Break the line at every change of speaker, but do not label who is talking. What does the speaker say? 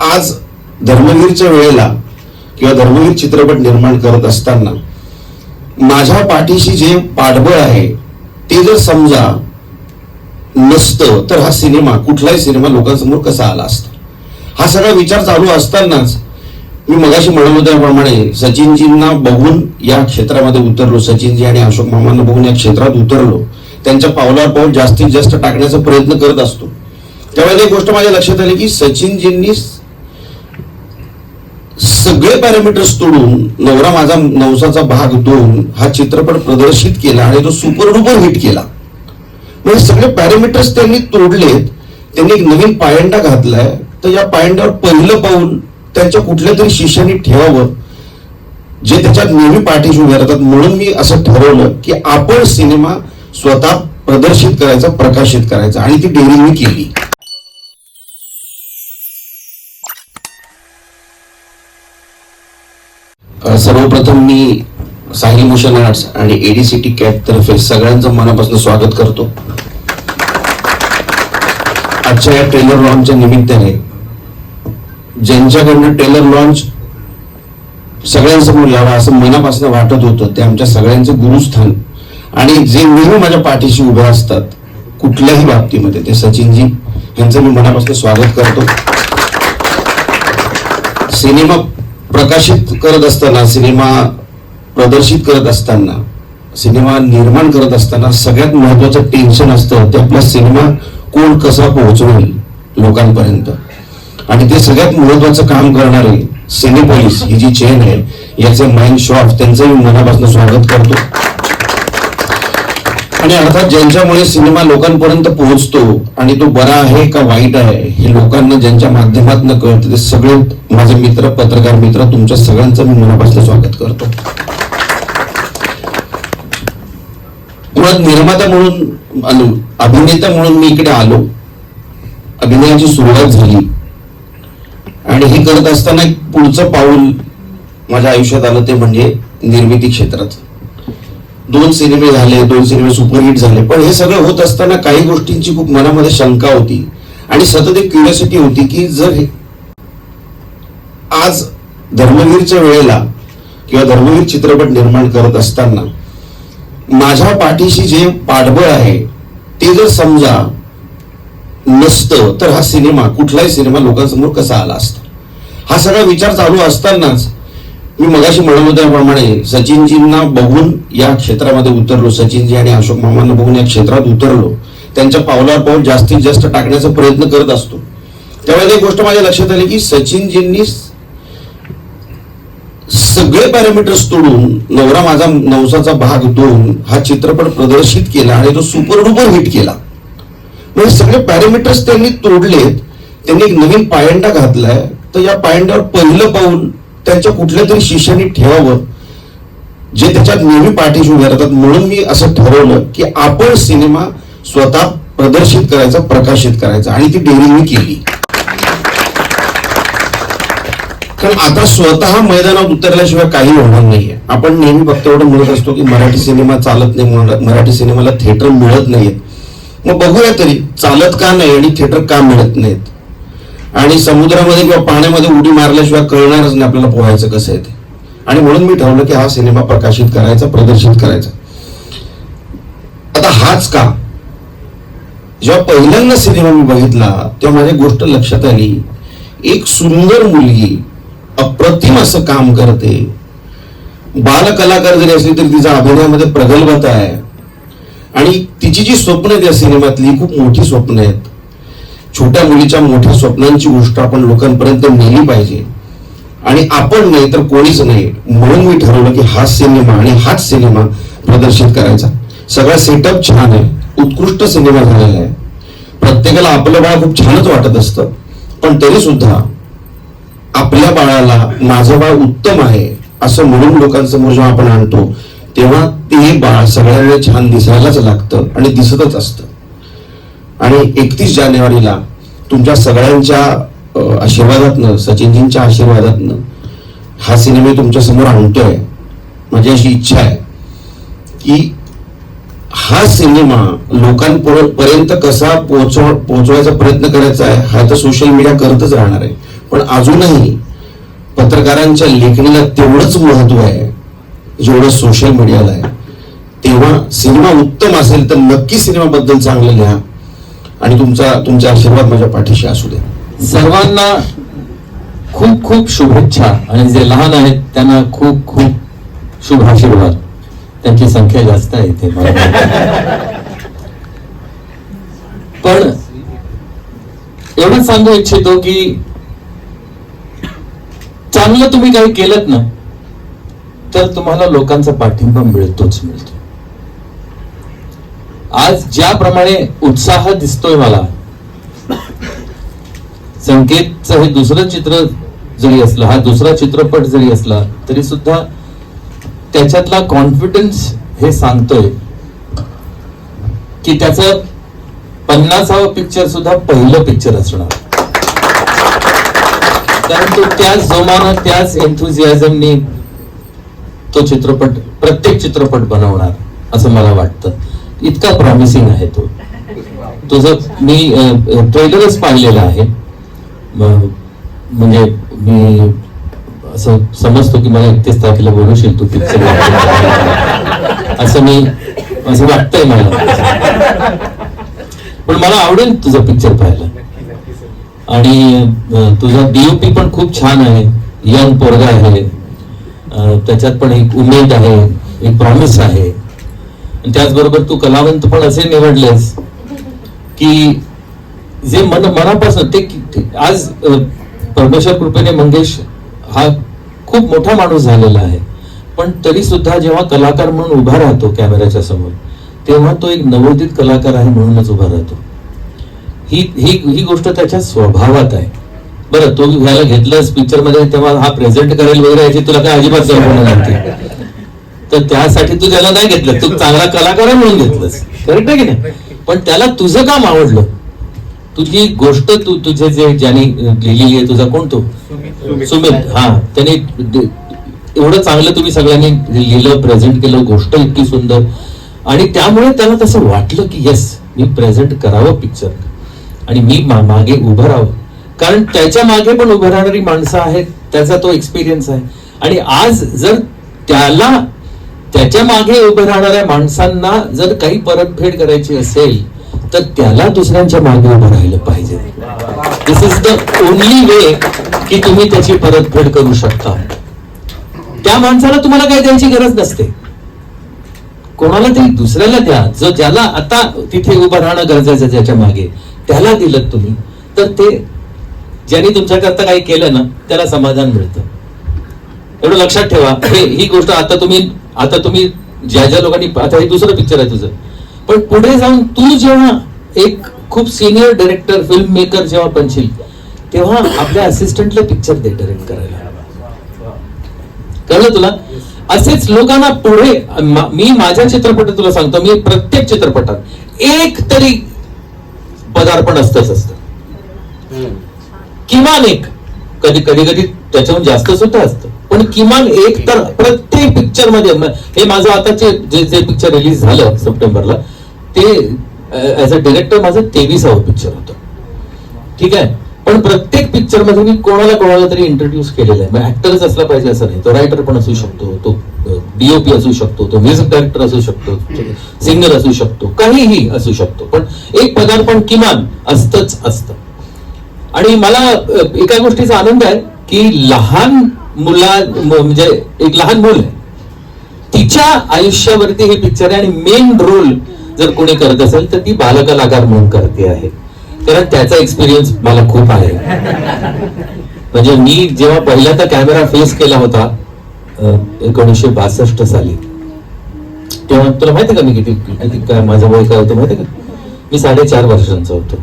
आज धर्मवीरच्या वेळेला किंवा धर्मवीर चित्रपट निर्माण करत असताना माझ्या पाठीशी जे पाठबळ आहे ते जर समजा नसतं तर हा सिनेमा कुठलाही सिनेमा लोकांसमोर कसा आला असता? हा सगळा विचार चालू असतानाच मी मगाशी म्हणत त्याप्रमाणे सचिनजींना बघून या क्षेत्रामध्ये उतरलो. सचिनजी आणि अशोक मामांना बघून या क्षेत्रात उतरलो. त्यांच्या पावलावर पाऊल जास्तीत जास्त टाकण्याचा प्रयत्न करत असतो. त्यावेळेला एक गोष्ट माझ्या लक्षात आली की सचिनजींनी सगळे पॅरामीटर्स तोडून नवरा माझा नवसाचा भाग दोन हा चित्रपट प्रदर्शित केला आणि तो सुपर डुपर हिट केला. म्हणजे सगळे पॅरामीटर्स त्यांनी तोडलेत त्यांनी एक नवीन पायंडा घातलाय तर या पायंड्यावर पहिलं पाऊल त्यांच्या कुठल्या तरी शिष्याने ठेवावं जे त्याच्यात नेहमी पाठीशी उभे राहतात. म्हणून मी असं ठरवलं की आपण सिनेमा स्वतः प्रदर्शित करायचा प्रकाशित करायचा. आणि ती डेअरिंग मी केली. सर्वप्रथम मी साहिल भूषण आर्ट्स आणि एडीसीटी कॅट तर्फे सगळ्यांचं मनापासून स्वागत करतो. आजच्या या ट्रेलर लॉन्चच्या निमित्ताने ज्यांच्याकडनं ट्रेलर लॉन्च सगळ्यांसमोर यावा असं मनापासून वाटत होतं ते आमच्या सगळ्यांचे गुरुस्थान आणि जे नेहमी माझ्या पाठीशी उभे असतात कुठल्याही बाबतीमध्ये ते सचिनजी यांचं मी मनापासून स्वागत करतो. सिनेमा प्रकाशित करत असताना सिनेमा प्रदर्शित करत असताना सिनेमा निर्माण करत असताना सगळ्यात महत्वाचं टेन्शन असतं ते आपला सिनेमा कोण कसा पोहोचवेल लोकांपर्यंत. आणि ते सगळ्यात महत्वाचं काम करणारे सिनेपोलिस ही जी चेन आहे याचे माइंड शॉफ त्यांचंही मनापासून स्वागत करतो. आणि अर्थात ज्यांच्यामुळे सिनेमा लोकांपर्यंत पोहोचतो आणि तो बरा आहे का वाईट आहे हे लोकांना ज्यांच्या माध्यमातून कळतं ते सगळे माझे मित्र पत्रकार मित्र तुमच्या सगळ्यांचं मी मनापासून स्वागत करतो. मुळात निर्माता म्हणून आलो अभिनेता म्हणून मी इकडे आलो. अभिनयाची सुरुवात झाली. आणि हे करत असताना एक पुढचं पाऊल माझ्या आयुष्यात आलं ते म्हणजे निर्मिती क्षेत्राचं. दोन सिनेमे झाले दोन सिनेमे सुपरहिट झाले. पण हे सगळं होत असताना काही गोष्टींची खूप मनामध्ये शंका होती. आणि सतत एक क्युरियोसिटी होती की जर आज धर्मवीरच्या वेळेला किंवा धर्मवीर चित्रपट निर्माण करत असताना माझ्या पाठीशी जे पाठबळ आहे ते जर समजा नसतं तर हा सिनेमा कुठलाही सिनेमा लोकांसमोर कसा आला असता? हा सगळा विचार चालू असतानाच मी मगाशी म्हणत सचिनजींना बघून या क्षेत्रामध्ये उतरलो. सचिनजी आणि अशोक मामांना बघून या क्षेत्रात उतरलो. त्यांच्या पावलावर पाऊल जास्तीत जास्त टाकण्याचा प्रयत्न करत असतो. त्यावेळेला एक गोष्ट माझ्या लक्षात आली की सचिनजींनी सगळे पॅरामीटर्स तोडून नवरा माझा नवसाचा भाग दोन हा चित्रपट प्रदर्शित केला आणि तो सुपर डुपर हिट केला. म्हणजे सगळे पॅरामीटर्स त्यांनी तोडलेत. त्यांनी एक नवीन पायंडा घातलाय. तर या पायंड्यावर पहिलं पाऊल त्यांच्या कुठल्या तरी शिष्याने ठेवावं जे त्याच्यात नेहमी पाठीशी उभे राहतात. म्हणून मी असं ठरवलं की आपण सिनेमा स्वतः प्रदर्शित करायचा प्रकाशित करायचा. आणि ती डेअरिंग मी केली. कारण आता स्वतः मैदानात उतरल्याशिवाय काही होणार नाहीये. आपण नेहमी फक्त एवढं म्हणत असतो की मराठी सिनेमा चालत नाही म्हणून मराठी सिनेमाला थिएटर मिळत नाहीत. मग बघूया तरी चालत का नाही आणि थिएटर का मिळत नाहीत? आणि समुद्रामध्ये किंवा पाण्यामध्ये उडी मारल्याशिवाय कळणारच नाही आपल्याला पोहायचं कसं आहे ते. आणि म्हणून मी ठरवलं की हा सिनेमा प्रकाशित करायचा प्रदर्शित करायचा. आता हाच का? जेव्हा पहिल्यांदा सिनेमा मी बघितला तेव्हा माझ्या गोष्ट लक्षात आली एक सुंदर मुलगी अप्रतिम असं काम करते. बालकलाकार जरी असली तरी तिचा अभिनयामध्ये प्रगल्भता आहे. आणि तिची जी स्वप्न आहेत या सिनेमातली खूप मोठी स्वप्न आहेत. छोट्या मुलीच्या मोठ्या स्वप्नांची गोष्ट आपण लोकांपर्यंत नेली पाहिजे. आणि आपण नाही तर कोणीच नाही. म्हणून मी ठरवलं की हा सिनेमा आणि हाच सिनेमा प्रदर्शित करायचा. सगळा सेटअप छान आहे. उत्कृष्ट सिनेमा झालेला आहे. प्रत्येकाला आपलं बाळ खूप छानच वाटत असतं. पण तरी सुद्धा आपल्या बाळाला माझं बाळ उत्तम आहे असं म्हणून लोकांसमोर जेव्हा आपण आणतो तेव्हा ते बाळ सगळ्यांना छान दिसायलाच लागतं आणि दिसतच असतं. आणि एकतीस जानेवारीला तुमच्या सगळ्यांच्या आशीर्वादातनं सचिनजींच्या आशीर्वादातनं हा सिनेमा तुमच्यासमोर आणतोय. माझी अशी इच्छा आहे की हा सिनेमा लोकांपर्यंत कसा पोहोचव पोहोचवायचा प्रयत्न करायचा आहे हा तर सोशल मीडिया करतच राहणार आहे. पण अजूनही पत्रकारांच्या लेखणीला तेवढंच महत्त्व आहे जेवढं सोशल मीडियाला आहे. तेव्हा सिनेमा उत्तम असेल तर नक्की सिनेमाबद्दल चांगलं लिहा. आणि तुमचा तुमचा आशीर्वाद माझ्या पाठीशी असू दे.
सर्वांना खूप खूप शुभेच्छा. आणि जे लहान आहेत त्यांना खूप खूप शुभ आशीर्वाद. त्यांची संख्या जास्त आहे इथे. पण एवढं सांगू इच्छितो की चांगलं तुम्ही काही केलं ना तर तुम्हाला लोकांचा पाठिंबा मिळतोच मिळतो आज ज्याप्रमाणे उत्साह दिसतोय मला संकेतचं हे दुसरं चित्र जरी असलं हा दुसरा चित्रपट जरी असला तरी सुद्धा त्याच्यातला कॉन्फिडन्स हे सांगतोय की त्याचं पन्नासावं पिक्चर सुद्धा पहिलं पिक्चर असणार. कारण तो त्याच जोमानं त्याच एन्थुझियाझमनी तो चित्रपट प्रत्येक चित्रपट बनवणार असं मला वाटतं. इतका प्रॉमिसिंग आहे तो. तुझं मी ट्रेलरच पाहिलेला आहे. म्हणजे मी असं समजतो की मला एकतीस तारखेला बोलवशील तू पिक्चर असं मी असं वाटतंय मला. पण मला आवडेल तुझा पिक्चर पाहायला. आणि तुझा डीओपी पण खूप छान आहे. यंग पोरगा आहे. त्याच्यात पण एक उमेद आहे. एक प्रॉमिस आहे. त्याचबरोबर तू कलावंत पण असे निवडलेस की जे मन मनापासून ते आज परमेश्वर कृपेने मंगेश हा खूप मोठा माणूस झालेला आहे. पण तरी सुद्धा जेव्हा कलाकार म्हणून उभा राहतो कॅमेऱ्याच्या समोर तेव्हा तो एक नवोदित कलाकार आहे म्हणूनच उभा राहतो. ही ही ही गोष्ट त्याच्या स्वभावात आहे. बरं तो घ्यायला घेतलंस पिक्चरमध्ये तेव्हा हा प्रेझेंट करेल वगैरे याची तुला काय अजिबात कल्पना नव्हती तर त्यासाठी तू त्याला नाही घेतलं तू चांगला कलाकार आहे म्हणून घेतलंस. करेक्ट आहे की नाही? पण त्याला तुझं काम आवडलं. तुझी गोष्ट तू तुझे जे ज्याने लिहिलेली आहे तुझा कोण तो? सुमित. हा त्याने एवढं चांगलं तुम्ही सगळ्यांनी लिहिलं प्रेझेंट केलं गोष्ट इतकी सुंदर. आणि त्यामुळे त्याला तसं वाटलं की येस मी प्रेझेंट करावं पिक्चर आणि मी मा- मागे उभं राहावं. कारण त्याच्यामागे पण उभं राहणारी माणसं आहेत त्याचा तो एक्सपिरियन्स आहे. आणि आज जर त्याला त्याच्यामागे उभं राहणाऱ्या माणसांना जर काही परतफेड करायची असेल तर त्याला दुसऱ्यांच्या मागे उभं राहिलं पाहिजे. This is the only way की तुम्ही त्याची परतफेड करू शकता. त्या माणसाला तुम्हाला काही द्यायची गरज नसते. कोणाला तरी दुसऱ्याला द्या. जो ज्याला आता तिथे उभं राहणं गरजेचं ज्याच्या मागे त्याला दिलं तुम्ही तर ते ज्यांनी तुमच्याकरता काही केलं ना त्याला समाधान मिळतं. एवढं लक्षात ठेवा. हे ही गोष्ट आता तुम्ही आता तुम्ही ज्या ज्या लोकांनी आता हे दुसरं पिक्चर आहे तुझं. पण पुढे जाऊन तू जेव्हा एक खूप सिनियर डायरेक्टर फिल्म मेकर जेव्हा बनशील तेव्हा आपल्या असिस्टंटला पिक्चर दे डायरेक्ट करायला. कळलं तुला? असेच लोकांना पुढे मा- माझ्या चित्रपटात तुला सांगतो मी प्रत्येक चित्रपटात एक तरी पदार्पण असतच असतं. किमान एक. कधी कधी कधी त्याच्याहून जास्त सुद्धा असतं. पण किमान एक तर पिक्चरमध्ये हे माझं आताचे जे जे पिक्चर रिलीज झालं सप्टेंबरला ते ऍज अ डिरेक्टर माझं तेवीसावं पिक्चर होतं. ठीक आहे? पण प्रत्येक पिक्चरमध्ये मी कोणाला कोणाला तरी इंट्रोड्यूस केलेलं आहे. ऍक्टरच असला पाहिजे असं नाही. तो रायटर पण असू शकतो तो डीओपी असू शकतो तो म्युझिक डायरेक्टर असू शकतो सिंगर असू शकतो काहीही असू शकतो. पण एक पदार्पण किमान असतच असतं. आणि मला एका गोष्टीचा आनंद आहे की लहान मुला म्हणजे एक लहान मुल आहे. तिच्या आयुष्यावरती हे पिक्चर आहे आणि मेन रोल जर कोणी करत असेल तर ती बालकलाकार म्हणून करते आहे. कारण त्याचा एक्सपिरियन्स मला खूप आहे. म्हणजे मी जेव्हा पहिल्यांदा कॅमेरा फेस केला होता एकोणीसशे बासष्ट साली. तेव्हा तुला माहिती का मी किती किती काय माझं वय काय होतं माहिती का? मी साडेचार वर्षांचा होतो.